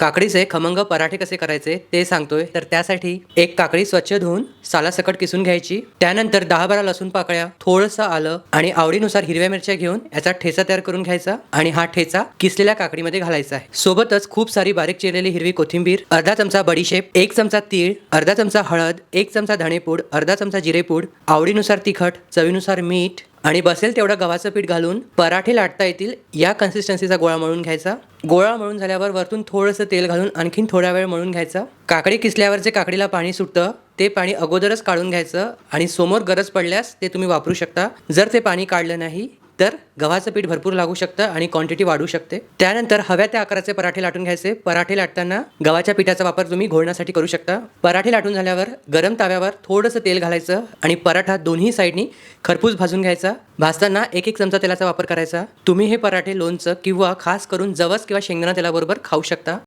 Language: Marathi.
काकडीचे खमंग पराठे कसे करायचे ते सांगतोय. तर त्यासाठी एक काकडी स्वच्छ धुवून सालासकट किसून घ्यायची. त्यानंतर दहा बारा लसूण पाकळ्या थोडंसं आलं आणि आवडीनुसार हिरव्या मिरच्या घेऊन याचा ठेचा तयार करून घ्यायचा आणि हा ठेचा किसलेल्या काकडीमध्ये घालायचा आहे. सोबतच खूप सारी बारीक चिरलेली हिरवी कोथिंबीर अर्धा चमचा बडीशेप एक चमचा तीळ अर्धा चमचा हळद एक चमचा धणेपूड अर्धा चमचा जिरेपूड आवडीनुसार तिखट चवीनुसार मीठ आणि बसेल तेवढं गव्हाचं पीठ घालून पराठे लाटता येतील. या कन्सिस्टन्सीचा गोळा मळून घ्यायचा. गोळा मळून झाल्यावर वरतून थोडंसं तेल घालून आणखीन थोडा वेळ मळून घ्यायचा. काकडी किसल्यावर जे काकडीला पाणी सुटतं ते पाणी अगोदरच काढून घ्यायचं आणि समोर गरज पडल्यास ते तुम्ही वापरू शकता. जर ते पाणी काढलं नाही तर गव्हाचं पीठ भरपूर लागू शकतं आणि क्वांटिटी वाढू शकते. त्यानंतर हव्या त्या आकाराचे पराठे लाटून घ्यायचे. पराठे लाटताना गव्हाच्या पिठाचा वापर तुम्ही घोळण्यासाठी करू शकता. पराठे लाटून झाल्यावर गरम ताव्यावर थोडंसं तेल घालायचं आणि पराठा दोन्ही साईडनी खरपूस भाजून घ्यायचा. भाजताना एक एक चमचा तेलाचा वापर करायचा. तुम्ही हे पराठे लोणचं किंवा खास करून जवस किंवा शेंगदाणा तेलाबरोबर खाऊ शकता.